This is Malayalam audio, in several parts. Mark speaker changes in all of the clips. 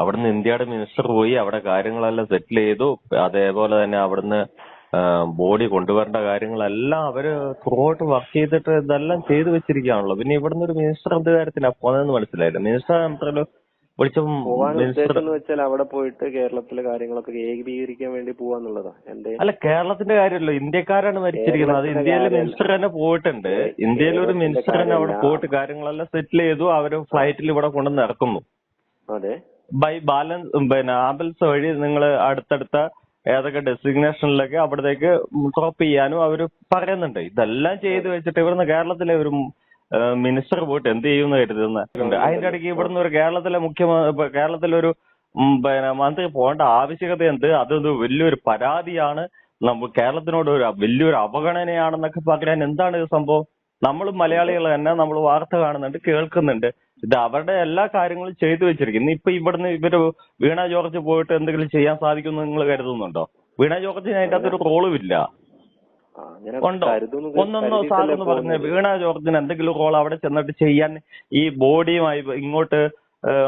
Speaker 1: അവിടുന്ന് ഇന്ത്യയുടെ മിനിസ്റ്റർ പോയി അവിടെ കാര്യങ്ങളെല്ലാം സെറ്റിൽ ചെയ്തു. അതേപോലെ തന്നെ അവിടുന്ന് ബോഡി കൊണ്ടുവരേണ്ട കാര്യങ്ങളെല്ലാം അവർ ത്രൂഔട്ട് വർക്ക് ചെയ്തിട്ട് ഇതെല്ലാം ചെയ്തു വെച്ചിരിക്കുകയാണല്ലോ. പിന്നെ ഇവിടുന്ന് ഒരു മിനിസ്റ്റർ എന്ത് കാര്യത്തിനാ പോന്നതെന്ന് മനസ്സിലായില്ല. മിനിസ്റ്റർ മാത്രമല്ലോ വിളിച്ചപ്പം മിനിസ്റ്റർ
Speaker 2: എന്ന് വെച്ചാൽ അവിടെ പോയിട്ട് കേരളത്തിലെ കാര്യങ്ങളൊക്കെ ഏകീകരിക്കാൻ വേണ്ടി പോവാന്നുള്ളതാ. എന്റെ
Speaker 1: അല്ല കേരളത്തിന്റെ കാര്യമല്ലോ. ഇന്ത്യക്കാരാണ് മരിച്ചിരിക്കുന്നത് അത് ഇന്ത്യയിലെ മിനിസ്റ്റർ തന്നെ പോയിട്ടുണ്ട്. ഇന്ത്യയിലെ ഒരു മിനിസ്റ്റർ തന്നെ അവിടെ പോയിട്ട് കാര്യങ്ങളെല്ലാം സെറ്റിൽ ചെയ്തു. അവർ ഫ്ലൈറ്റിൽ ഇവിടെ കൊണ്ടുവന്ന് ഇറക്കുന്നു.
Speaker 2: അതെ.
Speaker 1: ബൈ ബാലൻസ് പിന്നെ ആംബുലൻസ് വഴി നിങ്ങൾ അടുത്തടുത്ത ഏതൊക്കെ ഡെസ്റ്റിനേഷനിലൊക്കെ അവിടത്തേക്ക് ഡ്രോപ്പ് ചെയ്യാനും അവർ പറയുന്നുണ്ട്. ഇതെല്ലാം ചെയ്തു വെച്ചിട്ട് ഇവിടുന്ന് കേരളത്തിലെ ഒരു മിനിസ്റ്റർ പോയിട്ട് എന്ത് ചെയ്യുമെന്ന് കരുതുന്ന അതിന്റെ ഇടയ്ക്ക് ഇവിടുന്ന് ഒരു കേരളത്തിലെ മുഖ്യമന്ത്രി കേരളത്തിലെ ഒരു പിന്നെ മന്ത്രി പോകേണ്ട ആവശ്യകത എന്ത്? അതൊരു വലിയൊരു പരാതിയാണ്. നമ്മൾ കേരളത്തിനോട് ഒരു വലിയൊരു അവഗണനയാണെന്നൊക്കെ പറയാൻ എന്താണ് ഈ സംഭവം? നമ്മൾ മലയാളികൾ തന്നെ നമ്മൾ വാർത്ത കാണുന്നുണ്ട് കേൾക്കുന്നുണ്ട്. ഇത് അവരുടെ എല്ലാ കാര്യങ്ങളും ചെയ്തു വെച്ചിരിക്കുന്നു. ഇപ്പൊ ഇവിടുന്ന് ഇവർ വീണ ജോർജ് പോയിട്ട് എന്തെങ്കിലും ചെയ്യാൻ സാധിക്കുമെന്ന് നിങ്ങൾ കരുതുന്നുണ്ടോ? വീണ ജോർജിന് അതിന്റെ അകത്തൊരു റോളും ഇല്ല. ഉണ്ടോ? ഒന്നൊന്നോ സാറൊന്ന് പറഞ്ഞ. വീണ ജോർജിന് എന്തെങ്കിലും റോൾ അവിടെ ചെന്നിട്ട് ചെയ്യാൻ ഈ ബോഡിയുമായി ഇങ്ങോട്ട്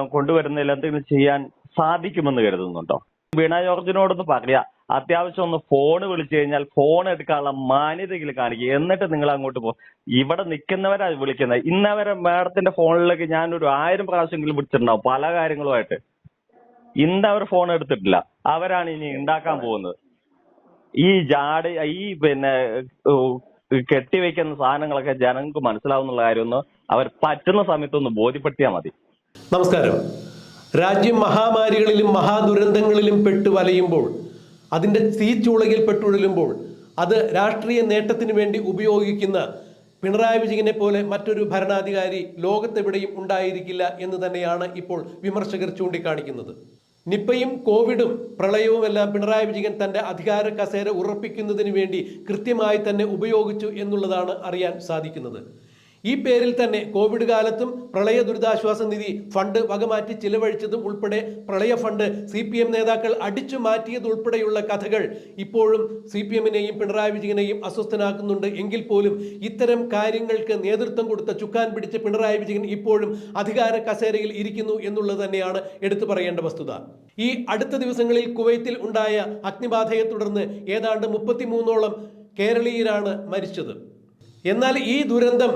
Speaker 1: കൊണ്ടുവരുന്നതിൽ എന്തെങ്കിലും ചെയ്യാൻ സാധിക്കുമെന്ന് കരുതുന്നുണ്ടോ? വീണ ജോർജിനോടൊന്ന് പറയാ. അത്യാവശ്യം ഒന്ന് ഫോൺ വിളിച്ചു കഴിഞ്ഞാൽ ഫോൺ എടുക്കാനുള്ള മാന്യതയെങ്കിലും കാണിക്കുക. എന്നിട്ട് നിങ്ങൾ അങ്ങോട്ട് പോകും ഇവിടെ നിൽക്കുന്നവരാ വിളിക്കുന്നത്. ഇന്നവരെ മാഡത്തിന്റെ ഫോണിലേക്ക് ഞാൻ ഒരു ആയിരം പ്രാവശ്യമെങ്കിലും വിളിച്ചിട്ടുണ്ടാവും പല കാര്യങ്ങളുമായിട്ട്. ഇന്നവർ ഫോൺ എടുത്തിട്ടില്ല. അവരാണ് ഇനി ഉണ്ടാക്കാൻ പോകുന്നത്. ഈ ജാട് ഈ പിന്നെ കെട്ടിവെക്കുന്ന സാധനങ്ങളൊക്കെ ജനങ്ങൾക്ക് മനസ്സിലാവുന്നുള്ള കാര്യമൊന്ന് അവർ പറ്റുന്ന സമയത്തൊന്ന് ബോധ്യപ്പെടുത്തിയാൽ മതി.
Speaker 3: നമസ്കാരം. രാജ്യം മഹാമാരികളിലും മഹാദുരന്തങ്ങളിലും പെട്ടു വലയുമ്പോൾ അതിന്റെ തീച്ചൂളകിൽ പെട്ടുഴലുമ്പോൾ അത് രാഷ്ട്രീയ നേട്ടത്തിന് വേണ്ടി ഉപയോഗിക്കുന്ന പിണറായി വിജയനെ പോലെ മറ്റൊരു ഭരണാധികാരി ലോകത്തെവിടെയും ഉണ്ടായിരിക്കില്ല എന്ന് തന്നെയാണ് ഇപ്പോൾ വിമർശകർ ചൂണ്ടിക്കാണിക്കുന്നത്. നിപ്പയും കോവിഡും പ്രളയവും എല്ലാം പിണറായി വിജയൻ തന്റെ അധികാര കസേര ഉറപ്പിക്കുന്നതിന് വേണ്ടി കൃത്യമായി തന്നെ ഉപയോഗിച്ചു എന്നുള്ളതാണ് അറിയാൻ സാധിക്കുന്നത്. ഈ പേരിൽ തന്നെ കോവിഡ് കാലത്തും പ്രളയ ദുരിതാശ്വാസ നിധി ഫണ്ട് വകമാറ്റി ചിലവഴിച്ചതും ഉൾപ്പെടെ പ്രളയ ഫണ്ട് സി പി എം നേതാക്കൾ അടിച്ചു മാറ്റിയതുൾപ്പെടെയുള്ള കഥകൾ ഇപ്പോഴും സി പി എമ്മിനെയും പിണറായി വിജയനെയും അസ്വസ്ഥനാക്കുന്നുണ്ട് എങ്കിൽ പോലും ഇത്തരം കാര്യങ്ങൾക്ക് നേതൃത്വം കൊടുത്ത ചുക്കാൻ പിടിച്ച പിണറായി വിജയൻ ഇപ്പോഴും അധികാര കസേരയിൽ ഇരിക്കുന്നു എന്നുള്ളത് തന്നെയാണ് എടുത്തു പറയേണ്ട വസ്തുത. ഈ അടുത്ത ദിവസങ്ങളിൽ കുവൈത്തിൽ ഉണ്ടായ അഗ്നിബാധയെ തുടർന്ന് ഏതാണ്ട് മുപ്പത്തിമൂന്നോളം കേരളീയരാണ് മരിച്ചത്. എന്നാൽ ഈ ദുരന്തം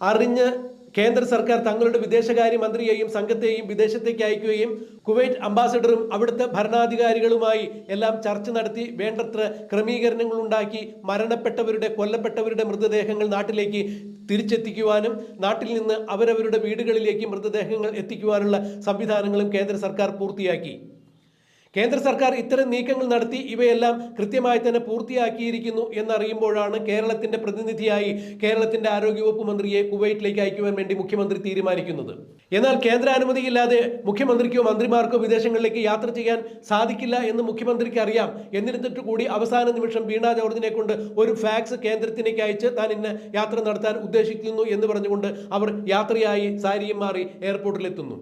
Speaker 3: അറിഞ്ഞ് കേന്ദ്ര സർക്കാർ തങ്ങളുടെ വിദേശകാര്യമന്ത്രിയെയും സംഘത്തെയും വിദേശത്തേക്ക് അയക്കുകയും കുവൈറ്റ് അംബാസിഡറും അവിടുത്തെ ഭരണാധികാരികളുമായി എല്ലാം ചർച്ച നടത്തി വേണ്ടത്ര ക്രമീകരണങ്ങൾ ഉണ്ടാക്കി മരണപ്പെട്ടവരുടെ കൊല്ലപ്പെട്ടവരുടെ മൃതദേഹങ്ങൾ നാട്ടിലേക്ക് തിരിച്ചെത്തിക്കുവാനും നാട്ടിൽ നിന്ന് അവരവരുടെ വീടുകളിലേക്ക് മൃതദേഹങ്ങൾ എത്തിക്കുവാനുള്ള സംവിധാനങ്ങളും കേന്ദ്ര സർക്കാർ പൂർത്തിയാക്കി. കേന്ദ്ര സർക്കാർ ഇത്തരം നീക്കങ്ങൾ നടത്തി ഇവയെല്ലാം കൃത്യമായി തന്നെ പൂർത്തിയാക്കിയിരിക്കുന്നു എന്നറിയുമ്പോഴാണ് കേരളത്തിന്റെ പ്രതിനിധിയായി കേരളത്തിന്റെ ആരോഗ്യവകുപ്പ് മന്ത്രിയെ കുവൈറ്റിലേക്ക് അയക്കുവാൻ വേണ്ടി മുഖ്യമന്ത്രി തീരുമാനിക്കുന്നത്. എന്നാൽ കേന്ദ്ര അനുമതിയില്ലാതെ മുഖ്യമന്ത്രിക്കോ മന്ത്രിമാർക്കോ വിദേശങ്ങളിലേക്ക് യാത്ര ചെയ്യാൻ സാധിക്കില്ല എന്ന് മുഖ്യമന്ത്രിക്ക് അറിയാം എന്നിരുന്നിട്ട് കൂടി അവസാന നിമിഷം വീണ ജോർജിനെ കൊണ്ട് ഒരു ഫാക്സ് കേന്ദ്രത്തിലേക്ക് അയച്ച് താൻ ഇന്ന് യാത്ര നടത്താൻ ഉദ്ദേശിക്കുന്നു എന്ന് പറഞ്ഞുകൊണ്ട് അവർ യാത്രയായി സാരിയും മാറി എയർപോർട്ടിലെത്തുന്നു.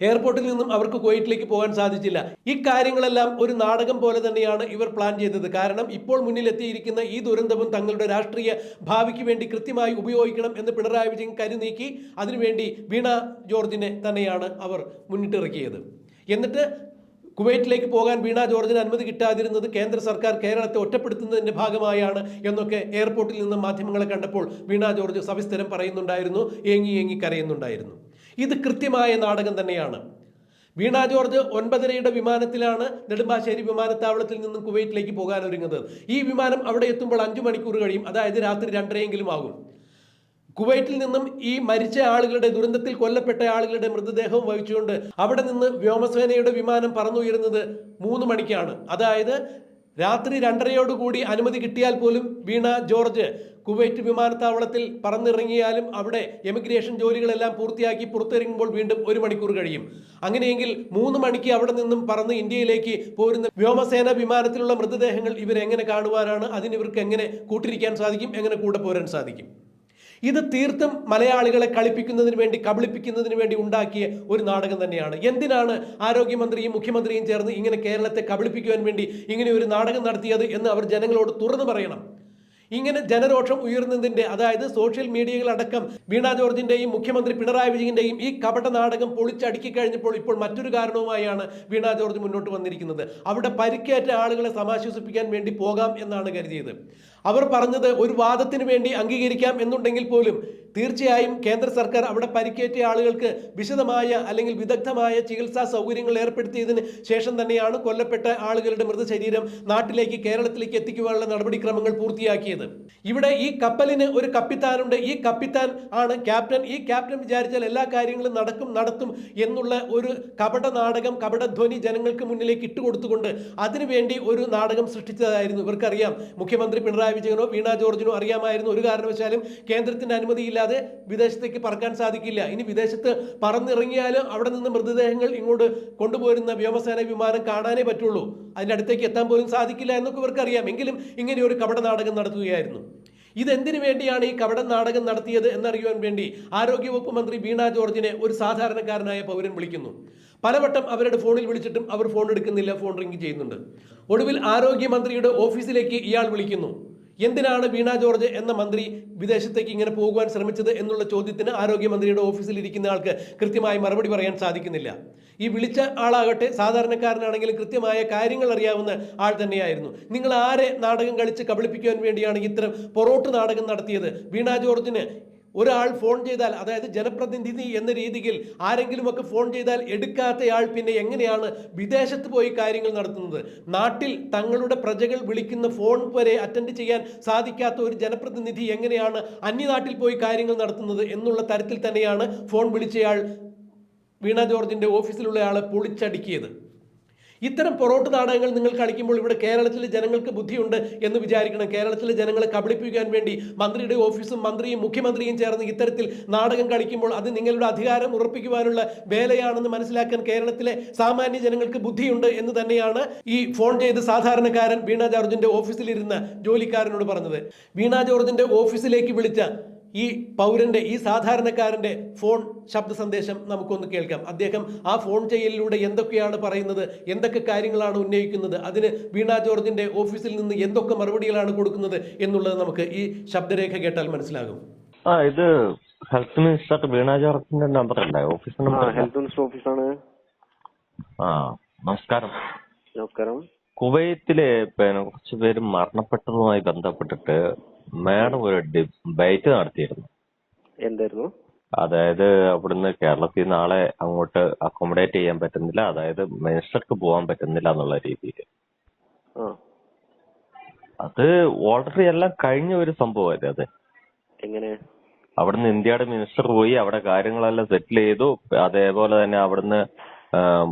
Speaker 3: എയർപോർട്ടിൽ നിന്നും അവർക്ക് കുവൈറ്റിലേക്ക് പോകാൻ സാധിച്ചില്ല. ഇക്കാര്യങ്ങളെല്ലാം ഒരു നാടകം പോലെ തന്നെയാണ് ഇവർ പ്ലാൻ ചെയ്തത്. കാരണം ഇപ്പോൾ മുന്നിലെത്തിയിരിക്കുന്ന ഈ ദുരന്തവും തങ്ങളുടെ രാഷ്ട്രീയ ഭാവിക്ക് വേണ്ടി കൃത്യമായി ഉപയോഗിക്കണം എന്ന് പിണറായി വിജയൻ കരുനീക്കി അതിനുവേണ്ടി വീണ ജോർജിനെ തന്നെയാണ് അവർ മുന്നിട്ടിറക്കിയത്. എന്നിട്ട് കുവൈറ്റിലേക്ക് പോകാൻ വീണ ജോർജിന് അനുമതി കിട്ടാതിരുന്നത് കേന്ദ്ര സർക്കാർ കേരളത്തെ ഒറ്റപ്പെടുത്തുന്നതിന്റെ ഭാഗമായാണ് എന്നൊക്കെ എയർപോർട്ടിൽ നിന്ന് മാധ്യമങ്ങളെ കണ്ടപ്പോൾ വീണ ജോർജ് സവിസ്തരം പറയുന്നുണ്ടായിരുന്നു ഏങ്ങി ഏങ്ങി കരയുന്നുണ്ടായിരുന്നു. ഇത് കൃത്യമായ നാടകം തന്നെയാണ്. വീണ ജോർജ് ഒൻപതരയുടെ വിമാനത്തിലാണ് നെടുമ്പാശ്ശേരി വിമാനത്താവളത്തിൽ നിന്നും കുവൈറ്റിലേക്ക് പോകാൻ ഒരുങ്ങുന്നത് ഈ വിമാനം അവിടെ എത്തുമ്പോൾ അഞ്ചു മണിക്കൂർ കഴിയും. അതായത് രാത്രി രണ്ടരയെങ്കിലും ആകും. കുവൈറ്റിൽ നിന്നും ഈ മരിച്ച ആളുകളുടെ ദുരന്തത്തിൽ കൊല്ലപ്പെട്ട ആളുകളുടെ മൃതദേഹവും വഹിച്ചുകൊണ്ട് അവിടെ നിന്ന് വ്യോമസേനയുടെ വിമാനം പറന്നുയരുന്നത് മൂന്ന് മണിക്കാണ്. അതായത് രാത്രി രണ്ടരയോടുകൂടി അനുമതി കിട്ടിയാൽ പോലും വീണ ജോർജ് കുവൈറ്റ് വിമാനത്താവളത്തിൽ പറന്നിറങ്ങിയാലും അവിടെ എമിഗ്രേഷൻ ജോലികളെല്ലാം പൂർത്തിയാക്കി പുറത്തിറങ്ങുമ്പോൾ വീണ്ടും ഒരു മണിക്കൂർ കഴിയും. അങ്ങനെയെങ്കിൽ മൂന്ന് മണിക്ക് അവിടെ നിന്നും പറന്ന് ഇന്ത്യയിലേക്ക് പോരുന്ന വ്യോമസേന വിമാനത്തിലുള്ള മൃതദേഹങ്ങൾ ഇവരെങ്ങനെ കാണുവാനാണ്? അതിന് ഇവർക്ക് എങ്ങനെ കൂട്ടിരിക്കാൻ സാധിക്കും? എങ്ങനെ കൂടെ പോരാൻ സാധിക്കും? ഇത് തീർത്തും മലയാളികളെ കളിപ്പിക്കുന്നതിന് വേണ്ടി കബളിപ്പിക്കുന്നതിന് വേണ്ടി ഉണ്ടാക്കിയ ഒരു നാടകം തന്നെയാണ്. എന്തിനാണ് ആരോഗ്യമന്ത്രിയും മുഖ്യമന്ത്രിയും ചേർന്ന് ഇങ്ങനെ കേരളത്തെ കബളിപ്പിക്കുവാൻ വേണ്ടി ഇങ്ങനെ ഒരു നാടകം നടത്തിയത് എന്ന് അവർ ജനങ്ങളോട് തുറന്നു പറയണം? ഇങ്ങനെ ജനരോഷം ഉയർന്നതിന്റെ അതായത് സോഷ്യൽ മീഡിയകളടക്കം വീണ ജോർജിന്റെയും മുഖ്യമന്ത്രി പിണറായി വിജയന്റെയും ഈ കപട നാടകം പൊളിച്ചടുക്കി കഴിഞ്ഞപ്പോൾ ഇപ്പോൾ മറ്റൊരു കാരണവുമായാണ് വീണ ജോർജ് മുന്നോട്ട് വന്നിരിക്കുന്നത്. അവിടെ പരിക്കേറ്റ ആളുകളെ സമാശ്വസിപ്പിക്കാൻ വേണ്ടി പോകാം എന്നാണ് കരുതിയത്. അവർ പറഞ്ഞത് ഒരു വാദത്തിന് വേണ്ടി അംഗീകരിക്കാം എന്നുണ്ടെങ്കിൽ പോലും തീർച്ചയായും കേന്ദ്ര സർക്കാർ അവിടെ പരിക്കേറ്റ ആളുകൾക്ക് വിശദമായ അല്ലെങ്കിൽ വിദഗ്ധമായ ചികിത്സാ സൗകര്യങ്ങൾ ഏർപ്പെടുത്തിയതിന് ശേഷം തന്നെയാണ് കൊല്ലപ്പെട്ട ആളുകളുടെ മൃതശരീരം നാട്ടിലേക്ക് കേരളത്തിലേക്ക് എത്തിക്കുവാനുള്ള നടപടിക്രമങ്ങൾ പൂർത്തിയാക്കിയത്. ഇവിടെ ഈ കപ്പലിന് ഒരു കപ്പിത്താനുണ്ട്. ഈ കപ്പിത്താൻ ആണ് ക്യാപ്റ്റൻ. ഈ ക്യാപ്റ്റൻ വിചാരിച്ചാൽ എല്ലാ കാര്യങ്ങളും നടക്കും നടത്തും എന്നുള്ള ഒരു കപട നാടകം കപടധ്വനി ജനങ്ങൾക്ക് മുന്നിലേക്ക് ഇട്ടുകൊടുത്തുകൊണ്ട് അതിനുവേണ്ടി ഒരു നാടകം സൃഷ്ടിച്ചതായിരുന്നു. ഇവർക്കറിയാം. മുഖ്യമന്ത്രി പിണറായി വിജയനോ വീണ ജോർജിനോ അറിയാമായിരുന്നു. ഒരു കാരണവശാലും കേന്ദ്രത്തിന്റെ അനുമതിയില്ലാതെ വിദേശത്തേക്ക് പറക്കാൻ സാധിക്കില്ല. ഇനി വിദേശത്ത് പറന്നിറങ്ങിയാലും അവിടെ നിന്ന് മൃതദേഹങ്ങൾ ഇങ്ങോട്ട് കൊണ്ടുപോരുന്ന വ്യോമസേന വിമാനം കാണാനേ പറ്റുള്ളൂ. അതിന്റെ അടുത്തേക്ക് എത്താൻ പോലും സാധിക്കില്ല എന്നൊക്കെ ഇവർക്കറിയാം എങ്കിലും ഇങ്ങനെ ഒരു കപട നാടകം നടത്തുകയായിരുന്നു. ഇതെന്തിനു വേണ്ടിയാണ് ഈ കപട നാടകം നടത്തിയത് എന്നറിയുവാൻ വേണ്ടി ആരോഗ്യവകുപ്പ് മന്ത്രി വീണ ജോർജിനെ ഒരു സാധാരണക്കാരനായ പൗരൻ വിളിക്കുന്നു. പലവട്ടം അവരുടെ ഫോണിൽ വിളിച്ചിട്ടും അവർ ഫോൺ എടുക്കുന്നില്ല ഫോൺ റിംഗ് ചെയ്യുന്നുണ്ട്. ഒടുവിൽ ആരോഗ്യമന്ത്രിയുടെ ഓഫീസിലേക്ക് ഇയാൾ വിളിക്കുന്നു. എന്തിനാണ് വീണ ജോർജ് എന്ന മന്ത്രി വിദേശത്തേക്ക് ഇങ്ങനെ പോകുവാൻ ശ്രമിച്ചത് എന്നുള്ള ചോദ്യത്തിന് ആരോഗ്യമന്ത്രിയുടെ ഓഫീസിൽ ഇരിക്കുന്ന ആൾക്ക് കൃത്യമായി മറുപടി പറയാൻ സാധിക്കുന്നില്ല. ഈ വിളിച്ച ആളാകട്ടെ സാധാരണക്കാരനാണെങ്കിലും കൃത്യമായ കാര്യങ്ങൾ അറിയാവുന്ന ആൾ തന്നെയായിരുന്നു. നിങ്ങൾ ആരെ നാടകം കളിച്ച് കബളിപ്പിക്കുവാൻ വേണ്ടിയാണ് ഇത്തരം പൊറോട്ട് നാടകം നടത്തിയത്. വീണ ജോർജിന് ഒരാൾ ഫോൺ ചെയ്താൽ അതായത് ജനപ്രതിനിധി എന്ന രീതിയിൽ ആരെങ്കിലുമൊക്കെ ഫോൺ ചെയ്താൽ എടുക്കാത്തയാൾ പിന്നെ എങ്ങനെയാണ് വിദേശത്ത് പോയി കാര്യങ്ങൾ നടത്തുന്നത്? നാട്ടിൽ തങ്ങളുടെ പ്രജകൾ വിളിക്കുന്ന ഫോൺ വരെ അറ്റൻഡ് ചെയ്യാൻ സാധിക്കാത്ത ഒരു ജനപ്രതിനിധി എങ്ങനെയാണ് അന്യനാട്ടിൽ പോയി കാര്യങ്ങൾ നടത്തുന്നത് എന്നുള്ള തരത്തിൽ തന്നെയാണ് ഫോൺ വിളിച്ചയാൾ വീണ ജോർജിന്റെ ഓഫീസിലുള്ളയാളെ പൊളിച്ചടുക്കിയത്. ഇത്തരം പൊറോട്ട് നാടകങ്ങൾ നിങ്ങൾ കളിക്കുമ്പോൾ ഇവിടെ കേരളത്തിലെ ജനങ്ങൾക്ക് ബുദ്ധിയുണ്ട് എന്ന് വിചാരിക്കണം. കേരളത്തിലെ ജനങ്ങളെ കബളിപ്പിക്കാൻ വേണ്ടി മന്ത്രിയുടെ ഓഫീസും മന്ത്രിയും മുഖ്യമന്ത്രിയും ചേർന്ന് ഇത്തരത്തിൽ നാടകം കളിക്കുമ്പോൾ അത് നിങ്ങളുടെ അധികാരം ഉറപ്പിക്കുവാനുള്ള വേലയാണെന്ന് മനസ്സിലാക്കാൻ കേരളത്തിലെ സാമാന്യ ജനങ്ങൾക്ക് ബുദ്ധിയുണ്ട് എന്ന് തന്നെയാണ് ഈ ഫോൺ ചെയ്ത് സാധാരണക്കാരൻ വീണ ജോർജിന്റെ ഓഫീസിലിരുന്ന ജോലിക്കാരനോട് പറഞ്ഞത്. വീണ ജോർജിന്റെ ഓഫീസിലേക്ക് വിളിച്ച ഈ പൗരന്റെ ഈ സാധാരണക്കാരന്റെ ഫോൺ ശബ്ദ സന്ദേശം നമുക്കൊന്ന് കേൾക്കാം. അദ്ദേഹം ആ ഫോൺ ചെയ്യലിലൂടെ എന്തൊക്കെയാണ് പറയുന്നത്? എന്തൊക്കെ കാര്യങ്ങളാണ് ഉന്നയിക്കുന്നത്? അതിന് വീണ ജോർജിന്റെ ഓഫീസിൽ നിന്ന് എന്തൊക്കെ മറുപടികളാണ് കൊടുക്കുന്നത് എന്നുള്ളത് നമുക്ക് ഈ ശബ്ദരേഖ കേട്ടാൽ മനസ്സിലാകും.
Speaker 1: ആ ഇത് ഹെൽത്ത് മിനിസ്റ്റർ വീണ ജോർജിന്റെ നമ്പർ അല്ലേ? ഓഫീസ് നമ്പർ
Speaker 2: ഹെൽത്ത് മിനിസ്റ്റർ ഓഫീസാണ്.
Speaker 1: ആ നമസ്കാരം.
Speaker 2: നമസ്കാരം.
Speaker 1: കുവൈത്തിലെ പിന്നെ കുറച്ച് പേര് മരണപ്പെട്ടതുമായി ബന്ധപ്പെട്ടിട്ട് മാഡം ഒരു ഡിബേറ്റ് നടത്തിയിരുന്നു.
Speaker 2: എന്തായിരുന്നു?
Speaker 1: അതായത് അവിടുന്ന് കേരളത്തിൽ നാളെ അങ്ങോട്ട് അക്കോമഡേറ്റ് ചെയ്യാൻ പറ്റുന്നില്ല. അതായത് മിനിസ്റ്റർക്ക് പോകാൻ പറ്റുന്നില്ല എന്നുള്ള രീതിയിൽ. അത് ഓൾറെഡി എല്ലാം കഴിഞ്ഞ ഒരു സംഭവമല്ലേ അത്.
Speaker 2: എങ്ങനെ?
Speaker 1: അവിടുന്ന് ഇന്ത്യയുടെ മിനിസ്റ്റർ പോയി അവിടെ കാര്യങ്ങളെല്ലാം സെറ്റിൽ ചെയ്തു. അതേപോലെ തന്നെ അവിടുന്ന്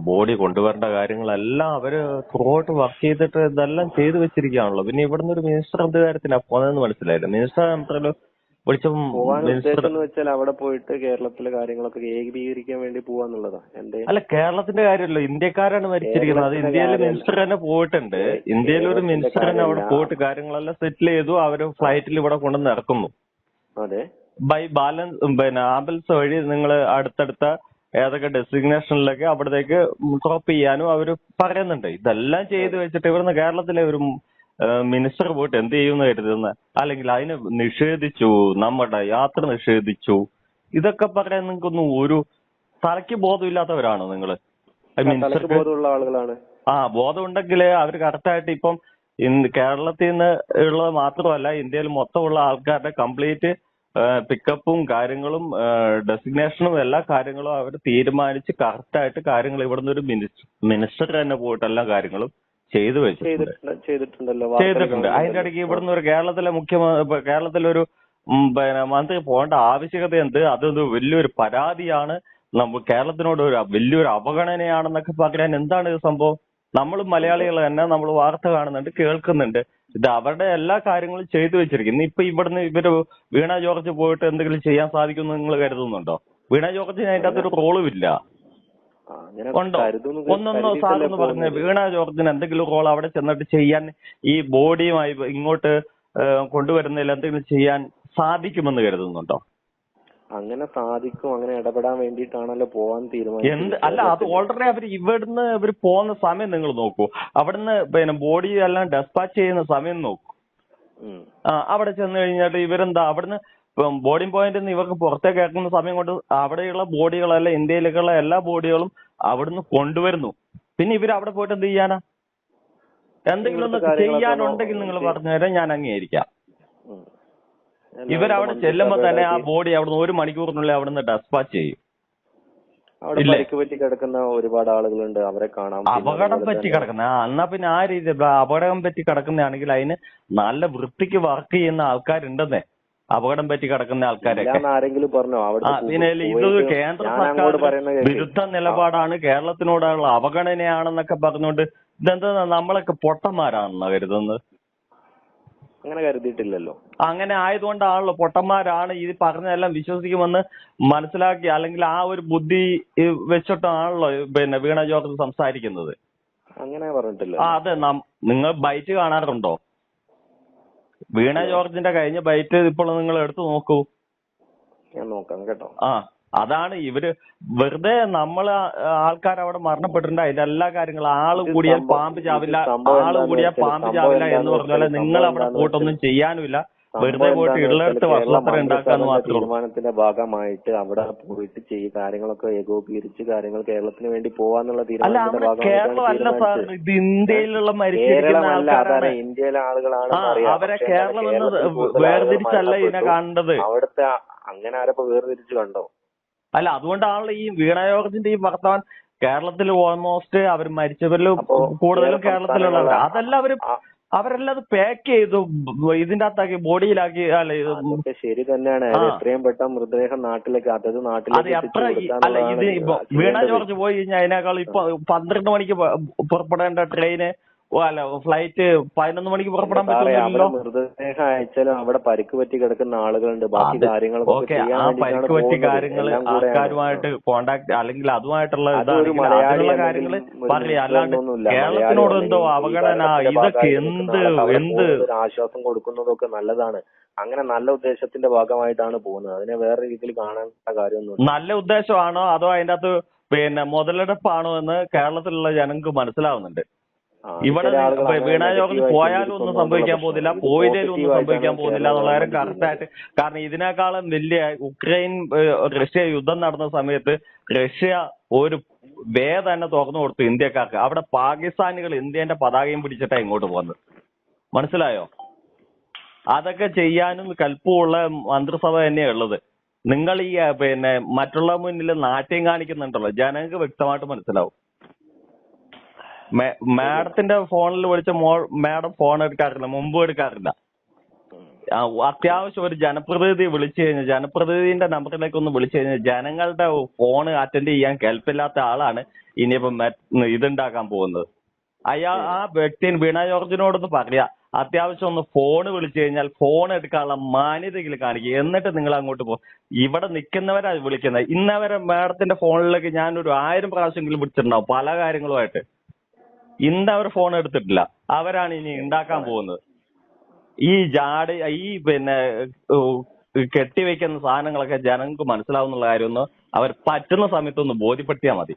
Speaker 1: ബോഡി കൊണ്ടുവരേണ്ട കാര്യങ്ങളെല്ലാം അവർ ത്രൂ ഔട്ട് വർക്ക് ചെയ്തിട്ട് ഇതെല്ലാം ചെയ്തു വെച്ചിരിക്കുകയാണല്ലോ. പിന്നെ ഇവിടുന്ന് ഒരു മിനിസ്റ്റർ എന്ത് കാര്യത്തിനാ പോകുന്നതെന്ന് മനസ്സിലായില്ല? മിനിസ്റ്റർ മാത്രമല്ലോ വിളിച്ചപ്പം മിനിസ്റ്റർ
Speaker 2: അവിടെ പോയിട്ട് കേരളത്തിലെ കാര്യങ്ങളൊക്കെ ഏകീകരിക്കാൻ വേണ്ടി പോവാന്നുള്ളതാ.
Speaker 1: അല്ല കേരളത്തിന്റെ കാര്യമല്ലോ. ഇന്ത്യക്കാരാണ് മരിച്ചിരിക്കുന്നത് അത് ഇന്ത്യയിലെ മിനിസ്റ്റർ തന്നെ പോയിട്ടുണ്ട്. ഇന്ത്യയിലെ ഒരു മിനിസ്റ്റർ തന്നെ അവിടെ പോയിട്ട് കാര്യങ്ങളെല്ലാം സെറ്റിൽ ചെയ്തു. അവർ ഫ്ലൈറ്റിൽ ഇവിടെ കൊണ്ടുവന്ന് ഇറക്കുന്നു.
Speaker 2: അതെ.
Speaker 1: ബൈ ബാലൻസ് പിന്നെ ആംബുലൻസ് വഴി നിങ്ങൾ അടുത്തടുത്ത ഏതൊക്കെ ഡെസിഗ്നേഷനിലൊക്കെ അവിടത്തേക്ക് ഡ്രോപ്പ് ചെയ്യാനും അവർ പറയുന്നുണ്ട്. ഇതെല്ലാം ചെയ്തു വെച്ചിട്ട് ഇവിടുന്ന് കേരളത്തിലെ ഒരു മിനിസ്റ്റർ പോയിട്ട് എന്ത് ചെയ്യുമെന്ന് കരുതുന്ന അല്ലെങ്കിൽ അതിനെ നിഷേധിച്ചു നമ്മുടെ യാത്ര നിഷേധിച്ചു ഇതൊക്കെ പറയാൻ നിങ്ങൾക്കൊന്നും ഒരു തലയ്ക്ക് ബോധമില്ലാത്തവരാണോ
Speaker 2: നിങ്ങൾ?
Speaker 1: മിനിസ്റ്റർക്ക്
Speaker 2: ബോധമുള്ള ആളുകളാണ്.
Speaker 1: ആ ബോധമുണ്ടെങ്കിലേ അവർ കറക്റ്റായിട്ട് ഇപ്പം കേരളത്തിൽ നിന്ന് ഉള്ളത് മാത്രമല്ല ഇന്ത്യയിൽ മൊത്തമുള്ള ആൾക്കാരുടെ കംപ്ലീറ്റ് പിക്കപ്പും കാര്യങ്ങളും ഡെസിഗ്നേഷനും എല്ലാ കാര്യങ്ങളും അവർ തീരുമാനിച്ച് കറക്റ്റായിട്ട് കാര്യങ്ങൾ ഇവിടുന്ന് ഒരു മിനിസ്റ്റർ തന്നെ പോയിട്ട് എല്ലാ കാര്യങ്ങളും ചെയ്തു വെച്ചിട്ടുണ്ട്.
Speaker 2: ചെയ്തിട്ടുണ്ട്
Speaker 1: അതിന്റെ ഇടയ്ക്ക് ഇവിടുന്ന് ഒരു കേരളത്തിലെ മുഖ്യമന്ത്രി കേരളത്തിലൊരു ഒരു പിന്നെ മന്ത്രി പോകേണ്ട ആവശ്യകത എന്ത്? അതൊരു വലിയൊരു പരാതിയാണ്. നമ്മൾ കേരളത്തിനോട് ഒരു വലിയൊരു അവഗണനയാണെന്നൊക്കെ പറയാൻ എന്താണ് ഇത് സംഭവം? നമ്മൾ മലയാളികൾ തന്നെ നമ്മൾ വാർത്ത കാണുന്നുണ്ട് കേൾക്കുന്നുണ്ട്. ഇത് അവരുടെ എല്ലാ കാര്യങ്ങളും ചെയ്തു വെച്ചിരിക്കുന്നു. ഇപ്പൊ ഇവിടുന്ന് ഇവർ വീണ ജോർജ് പോയിട്ട് എന്തെങ്കിലും ചെയ്യാൻ സാധിക്കുമെന്ന് നിങ്ങൾ കരുതുന്നുണ്ടോ? വീണ ജോർജിന് അതിന്റെ അകത്തൊരു റോളും ഇല്ല. ഉണ്ടോ? ഒന്നൊന്നോ സാറൊന്ന് പറഞ്ഞ. വീണ ജോർജിന് എന്തെങ്കിലും റോൾ അവിടെ ചെന്നിട്ട് ചെയ്യാൻ ഈ ബോഡിയുമായി ഇങ്ങോട്ട് കൊണ്ടുവരുന്നതിൽ എന്തെങ്കിലും ചെയ്യാൻ സാധിക്കുമെന്ന് കരുതുന്നുണ്ടോ?
Speaker 2: അങ്ങനെ സാധിക്കും അങ്ങനെ ഇടപെടാൻ വേണ്ടിയിട്ടാണല്ലോ പോവാൻ തീരുമാനിച്ചത്.
Speaker 1: അല്ല അത് ഓൾറെഡി അവർ ഇവിടുന്ന് ഇവർ പോകുന്ന സമയം നിങ്ങൾ നോക്കൂ. അവിടുന്ന് പിന്നെ ബോഡി എല്ലാം ഡെസ്പാച്ച് ചെയ്യുന്ന സമയം നോക്കൂ. അവിടെ ചെന്ന് കഴിഞ്ഞിട്ട് ഇവരെന്താ? അവിടുന്ന് ബോർഡിംഗ് പോയിന്റിൽ നിന്ന് ഇവർക്ക് പുറത്തേക്ക് ഇറക്കുന്ന സമയം കൊണ്ട് അവിടെയുള്ള ബോഡികളല്ല ഇന്ത്യയിലേക്കുള്ള എല്ലാ ബോഡികളും അവിടുന്ന് കൊണ്ടുവരുന്നു. പിന്നെ ഇവർ അവിടെ പോയിട്ട് എന്ത് ചെയ്യാനാ? എന്തെങ്കിലും ഒന്ന് ചെയ്യാനുണ്ടെങ്കിൽ നിങ്ങൾ
Speaker 2: ഒന്ന്
Speaker 1: പറഞ്ഞു തരാം ഞാൻ അംഗീകരിക്കാം. ഇവരവിടെ ചെല്ലുമ്പോ തന്നെ ആ ബോഡി അവിടുന്ന് ഒരു മണിക്കൂറിനുള്ളിൽ അവിടുന്ന് ഡെസ്പാച്ച് ചെയ്യും.
Speaker 2: അവിടെ പരിക്ക് പറ്റി കിടക്കുന്ന ഒരുപാട് ആളുകളുണ്ട് അവരെ കാണാം
Speaker 1: അപകടം പറ്റി കിടക്കുന്ന. ആ, എന്നാ പിന്നെ ആ രീതി അപകടം പറ്റി കിടക്കുന്നതാണെങ്കിൽ അതിന് നല്ല വൃത്തിക്ക് വർക്ക് ചെയ്യുന്ന ആൾക്കാരുണ്ടെന്നേ. അപകടം പറ്റി കിടക്കുന്ന ആൾക്കാരൊക്കെ.
Speaker 2: ആരെങ്കിലും പറഞ്ഞോ?
Speaker 1: പിന്നെ ഇത് കേന്ദ്ര സർക്കാർ. വിരുദ്ധ നിലപാടാണ്. കേരളത്തിനോടുള്ള അവഗണനയാണെന്നൊക്കെ പറഞ്ഞുകൊണ്ട് ഇതെന്താ നമ്മളൊക്കെ പൊട്ടന്മാരാണെന്നാ കരുതുന്നത്?
Speaker 2: അങ്ങനെ കരുതിയിട്ടില്ലല്ലോ.
Speaker 1: അങ്ങനെ ആയതുകൊണ്ടാണല്ലോ പൊട്ടന്മാരാണ് ഈ പറഞ്ഞതെല്ലാം വിശ്വസിക്കുമെന്ന് മനസ്സിലാക്കി അല്ലെങ്കിൽ ആ ഒരു ബുദ്ധി വെച്ചിട്ടാണല്ലോ പിന്നെ വീണ ജോർജ് സംസാരിക്കുന്നത്.
Speaker 2: അങ്ങനെ പറഞ്ഞിട്ടില്ല.
Speaker 1: ആ അതെ നം- നിങ്ങൾ ബൈറ്റ് കാണാറുണ്ടോ? വീണ ജോർജിന്റെ കഴിഞ്ഞ ബൈറ്റ് ഇപ്പോൾ നിങ്ങൾ എടുത്തു നോക്കൂ.
Speaker 2: ഞാൻ നോക്കാം കേട്ടോ.
Speaker 1: ആ അതാണ് ഇവർ വെറുതെ നമ്മൾ ആൾക്കാർ അവിടെ മരണപ്പെട്ടിട്ടുണ്ട്. അതിന്റെ എല്ലാ കാര്യങ്ങളും
Speaker 2: ആൾ
Speaker 1: കൂടിയാൽ പാമ്പ് ചാവില്ല
Speaker 2: ആൾ
Speaker 1: കൂടിയാൽ പാമ്പ് ചാവില്ല എന്ന്
Speaker 2: പറഞ്ഞാൽ
Speaker 1: നിങ്ങൾ അവിടെ പോയിട്ടൊന്നും ചെയ്യാനുമില്ല. വെറുതെ പോയിട്ട്
Speaker 2: എന്താന്ന്
Speaker 1: വസ്ത്രം ഉണ്ടാക്കാന്ന് മാത്രമേ
Speaker 2: തീരുമാനത്തിന്റെ ഭാഗമായിട്ട് അവിടെ പോയിട്ട് ചെയ്യ കാര്യങ്ങളൊക്കെ ഏകോപീകരിച്ച് കാര്യങ്ങൾ കേരളത്തിന് വേണ്ടി പോവാന്നുള്ള തീരുമാനത്തിന്റെ ഭാഗമായിട്ടാണ്
Speaker 1: ഇത് ഇന്ത്യയിലുള്ള മരിച്ചിരിക്കുന്ന ആൾക്കാരാണ്.
Speaker 2: ഇന്ത്യയിലെ ആളുകളാണ്
Speaker 1: അവരെ കേരളം
Speaker 2: വേർതിരിച്ചല്ല
Speaker 1: ഇതിനെ കാണേണ്ടത്.
Speaker 2: അവിടുത്തെ അങ്ങനെ ആരപ്പോ വേർതിരിച്ചു കണ്ടോ?
Speaker 1: അല്ല അതുകൊണ്ടാണല്ലോ ഈ വീണായോഗത്തിന്റെ ഈ വർത്തമാൻ കേരളത്തിൽ ഓൾമോസ്റ്റ് അവർ മരിച്ചവരിൽ കൂടുതലും
Speaker 2: കേരളത്തിലുള്ള
Speaker 1: കേരളത്തിലുള്ളവർ. അതെല്ലാം
Speaker 2: അവർ
Speaker 1: അവരെല്ലാം അത് പാക്ക് ചെയ്തു ഇതിന്റെ അകത്താക്കി ബോഡിയിലാക്കി അല്ല ഇത്
Speaker 2: ശരി തന്നെയാണ്. എത്രയും പെട്ടെന്ന് മൃതദേഹം നാട്ടിലേക്ക് അതത്
Speaker 1: അത്
Speaker 2: നാട്ടിലേക്ക്
Speaker 1: എത്ര അല്ല ഇത് വീണ ജോർജ് പോയി കഴിഞ്ഞാൽ അതിനേക്കാൾ ഇപ്പൊ പന്ത്രണ്ട് മണിക്ക് പുറപ്പെടേണ്ട ട്രെയിന് ഓ, അല്ല ഫ്ലൈറ്റ് പതിനൊന്ന് മണിക്ക് പുറപ്പെടാൻ പറ്റില്ല
Speaker 2: മൃതദേഹം അയച്ചാലും അവിടെ പരിക്ക് പറ്റി കിടക്കുന്ന ആളുകളുണ്ട്. ബാക്കി
Speaker 1: കാര്യങ്ങൾ
Speaker 2: കാര്യങ്ങളൊക്കെ
Speaker 1: ആ പരിക്ക് പറ്റി. കാര്യങ്ങൾ ആൾക്കാരുമായിട്ട് കോണ്ടാക്ട് അല്ലെങ്കിൽ അതുമായിട്ടുള്ള അതിനുള്ള കാര്യങ്ങൾ പറഞ്ഞില്ല? അല്ലാണ്ട് കേരളത്തിനോട് എന്തോ അവഗണന ഇതൊക്കെ എന്ത് എന്ത്?
Speaker 2: ആശ്വാസം കൊടുക്കുന്നതൊക്കെ നല്ലതാണ്. അങ്ങനെ നല്ല ഉദ്ദേശത്തിന്റെ ഭാഗമായിട്ടാണ് പോകുന്നത്. അതിനെ വേറെ രീതിയിൽ കാണേണ്ട കാര്യമൊന്നും
Speaker 1: നല്ല ഉദ്ദേശമാണോ അതോ അതിന്റെ അകത്ത് പിന്നെ മുതലെടുപ്പാണോ എന്ന് കേരളത്തിലുള്ള ജനങ്ങൾക്ക് മനസ്സിലാവുന്നുണ്ട്. ഇവിടെ വീണാ ജോർജ് പോയാലും ഒന്നും സംഭവിക്കാൻ പോകുന്നില്ല പോയില്ലേലും ഒന്നും സംഭവിക്കാൻ പോകുന്നില്ല എന്നുള്ള കാര്യം കറക്റ്റ് ആയിട്ട് കാരണം ഇതിനേക്കാളും വലിയ ഉക്രൈൻ റഷ്യ യുദ്ധം നടന്ന സമയത്ത് റഷ്യ ഒരു വേ തന്നെ തുറന്നു കൊടുത്തു ഇന്ത്യക്കാർക്ക്. അവിടെ പാകിസ്ഥാനികൾ ഇന്ത്യന്റെ പതാകയും പിടിച്ചിട്ടാണ് ഇങ്ങോട്ട് പോകുന്നത് മനസ്സിലായോ? അതൊക്കെ ചെയ്യാനും കൽപ്പമുള്ള മന്ത്രിസഭ തന്നെയാണ് ഉള്ളത്. നിങ്ങൾ ഈ പിന്നെ മറ്റുള്ള മുന്നിൽ നാട്യം കാണിക്കുന്നുണ്ടല്ലോ. ജനങ്ങൾക്ക് വ്യക്തമായിട്ട് മനസ്സിലാവും. മാഡത്തിന്റെ ഫോണിൽ വിളിച്ച മാഡം ഫോൺ എടുക്കാറില്ല മുമ്പ് എടുക്കാറില്ല. അത്യാവശ്യം ഒരു ജനപ്രതിനിധി വിളിച്ചു കഴിഞ്ഞാൽ ജനപ്രതിനിധിന്റെ നമ്പറിലേക്ക് ഒന്ന് വിളിച്ചു കഴിഞ്ഞാൽ ജനങ്ങളുടെ ഫോൺ അറ്റൻഡ് ചെയ്യാൻ കേൾപ്പില്ലാത്ത ആളാണ് ഇനിയിപ്പം ഇത് ഇതുണ്ടാക്കാൻ പോകുന്നത്. അയാൾ ആ വ്യക്തി വീണ ജോർജിനോടൊന്ന് പറയാ അത്യാവശ്യം ഒന്ന് ഫോൺ വിളിച്ചു കഴിഞ്ഞാൽ ഫോൺ എടുക്കാനുള്ള മാന്യതയിൽ കാണിക്കുക എന്നിട്ട് നിങ്ങൾ അങ്ങോട്ട് പോകും ഇവിടെ നിൽക്കുന്നവരാ വിളിക്കുന്നത്. ഇന്നവരെ മാഡത്തിന്റെ ഫോണിലേക്ക് ഞാൻ ഒരു ആയിരം പ്രാവശ്യമെങ്കിലും വിളിച്ചിട്ടുണ്ടാവും പല കാര്യങ്ങളുമായിട്ട്. ഇന്ന് അവർ ഫോൺ എടുത്തിട്ടില്ല. അവരാണ് ഇനി ഉണ്ടാക്കാൻ പോകുന്നത്. ഈ ജാടി ഈ പിന്നെ കെട്ടിവെക്കുന്ന സാധനങ്ങളൊക്കെ ജനങ്ങൾക്ക് മനസ്സിലാവുന്നുള്ള കാര്യമൊന്ന് അവർ പറ്റുന്ന സമയത്തൊന്ന് ബോധ്യപ്പെടുത്തിയാൽ മതി.